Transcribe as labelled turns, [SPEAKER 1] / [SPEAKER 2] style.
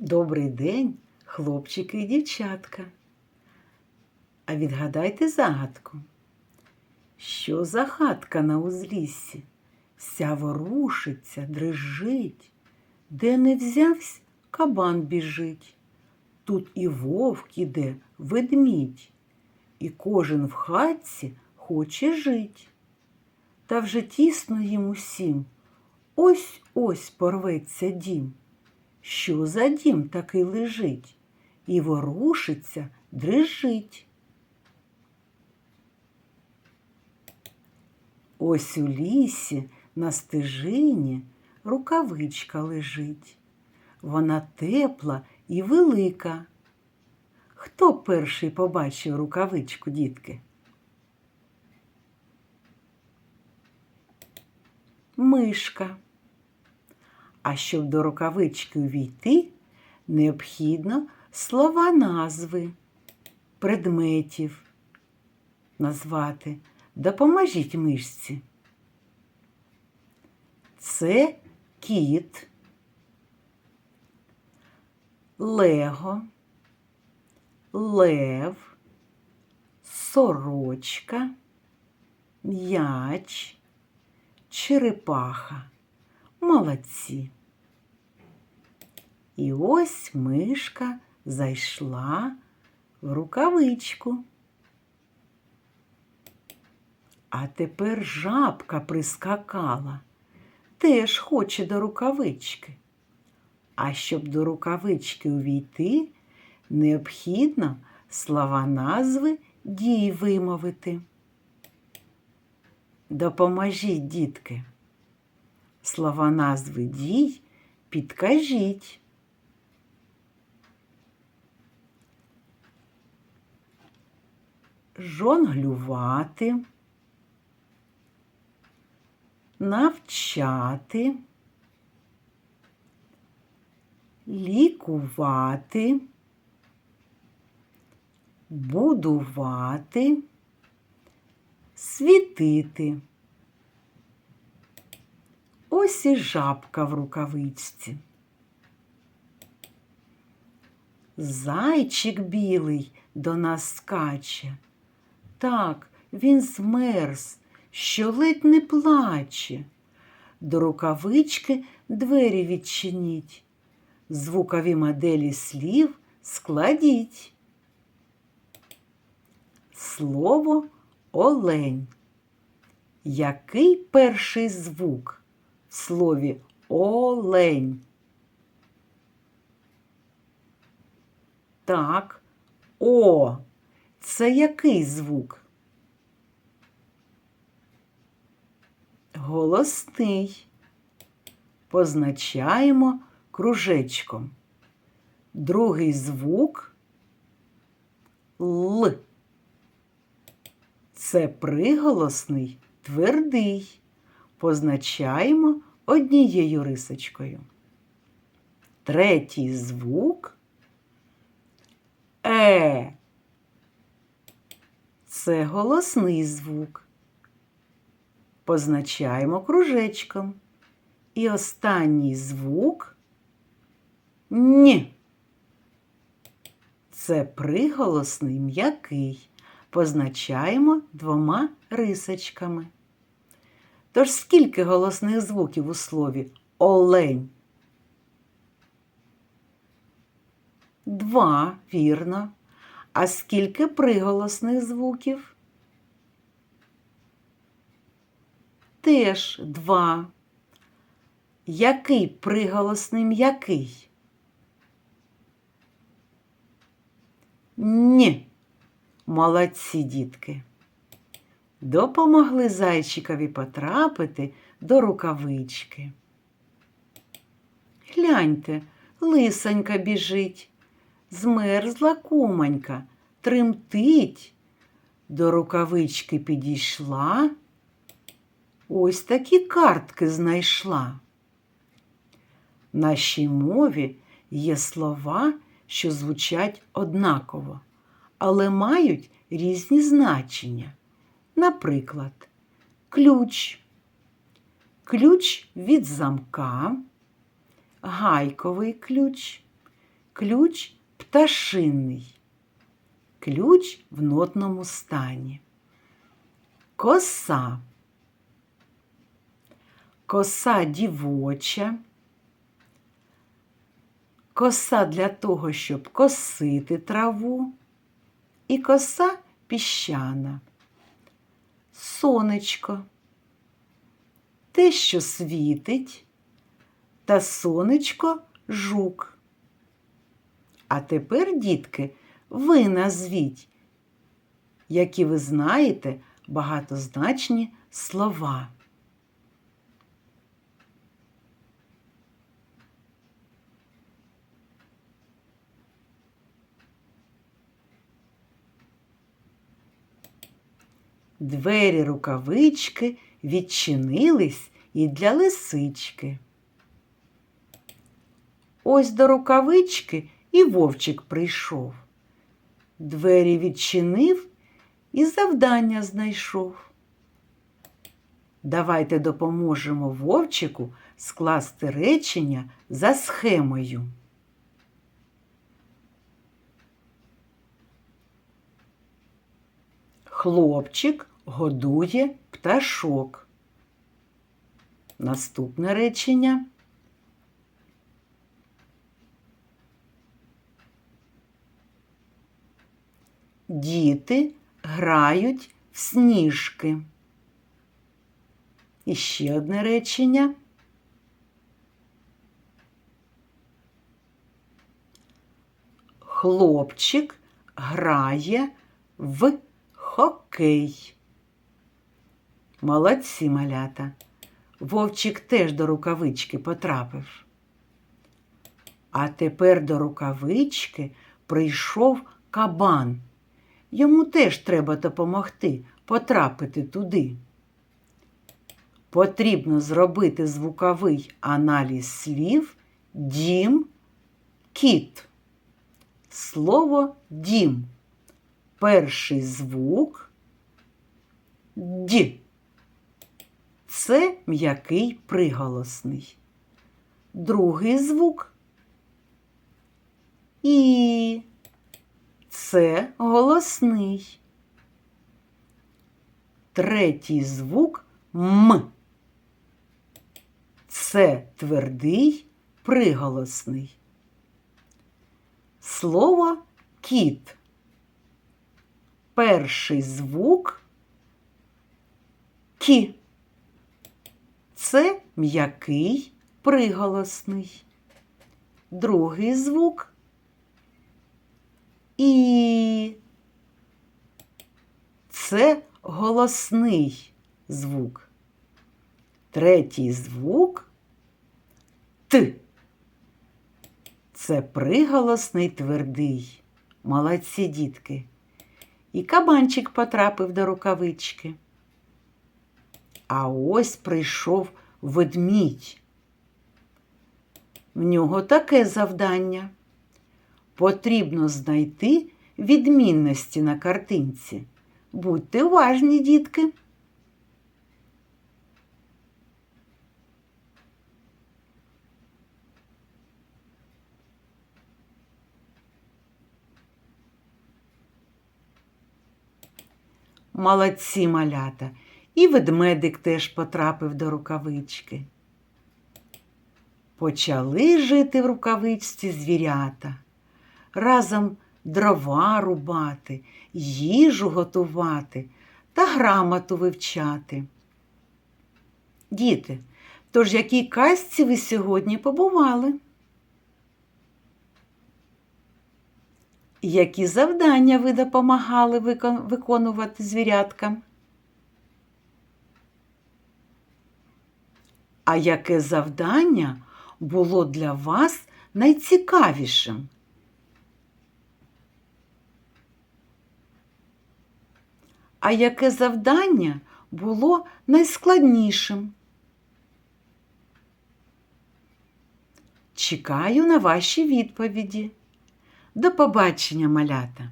[SPEAKER 1] Добрий день, хлопчики і дівчатка. А відгадайте загадку. Що за хатка на узліссі? Вся ворушиться, дрижить, де не взявсь, кабан біжить. Тут і вовк іде, ведмідь, і кожен в хатці хоче жить. Та вже тісно їм усім, ось ось порветься дім. Що за дім такий лежить і ворушиться, дрижить. Ось у лісі на стежині рукавичка лежить. Вона тепла і велика. Хто перший побачив рукавичку, дітки? Мишка. А щоб до рукавички увійти, необхідно слова назви предметів назвати. Допоможіть мишці. Це кіт, лего, лев, сорочка, м'яч, черепаха. Молодці. І ось мишка зайшла в рукавичку. А тепер жабка прискакала, теж хоче до рукавички. А щоб до рукавички увійти, необхідно слова назви дій вимовити. Допоможіть, дітки. Слова назви дій підкажіть. Жонглювати, навчати, лікувати, будувати, світити. Ось і жабка в рукавичці. Зайчик білий до нас скаче. Так, він змерз, що ледь не плаче. До рукавички двері відчиніть, звукові моделі слів складіть. Слово олень. Який перший звук в слові олень? Так, о. Це який звук? Голосний. Позначаємо кружечком. Другий звук Л. Це приголосний твердий. Позначаємо однією рисочкою. Третій звук Е. Це голосний звук. Позначаємо кружечком. І останній звук Н. Це приголосний м'який. Позначаємо двома рисочками. Тож скільки голосних звуків у слові олень? Два, вірно. А скільки приголосних звуків? Теж два. Який приголосний м'який? Ні. Молодці дітки. Допомогли зайчикові потрапити до рукавички. Гляньте, лисонька біжить. Змерзла кумонька, тремтить. До рукавички підійшла. Ось такі картки знайшла. В нашій мові є слова, що звучать однаково, але мають різні значення. Наприклад, ключ, ключ від замка, гайковий ключ, ключ пташинний, ключ в нотному стані. Коса. Коса дівоча. Коса для того, щоб косити траву. І коса піщана. Сонечко. Те, що світить, та сонечко жук. А тепер, дітки, ви назвіть, які ви знаєте багатозначні слова. Двері рукавички відчинились і для лисички. Ось до рукавички і вовчик прийшов. Двері відчинив і завдання знайшов. Давайте допоможемо вовчику скласти речення за схемою. Хлопчик годує пташок. Наступне речення. Діти грають в сніжки. І ще одне речення. Хлопчик грає в хокей. Молодці малята. Вовчик теж до рукавички потрапив. А тепер до рукавички прийшов кабан. Йому теж треба допомогти потрапити туди. Потрібно зробити звуковий аналіз слів дім, кіт. Слово дім. Перший звук ді. Це м'який приголосний. Другий звук і. Це голосний. Третій звук М. Це твердий приголосний. Слово кіт. Перший звук кі. Це м'який приголосний. Другий звук і це голосний звук. Третій звук Т. Це приголосний твердий. Молодці дітки. І кабанчик потрапив до рукавички. А ось прийшов ведмідь. В нього таке завдання. Потрібно знайти відмінності на картинці. Будьте уважні, дітки. Молодці малята. І ведмедик теж потрапив до рукавички. Почали жити в рукавичці звірята, разом дрова рубати, їжу готувати та грамоту вивчати. Діти, тож якій казці ви сьогодні побували? Які завдання ви допомагали виконувати звіряткам? А яке завдання було для вас найцікавішим? А яке завдання було найскладнішим? Чекаю на ваші відповіді. До побачення, малята!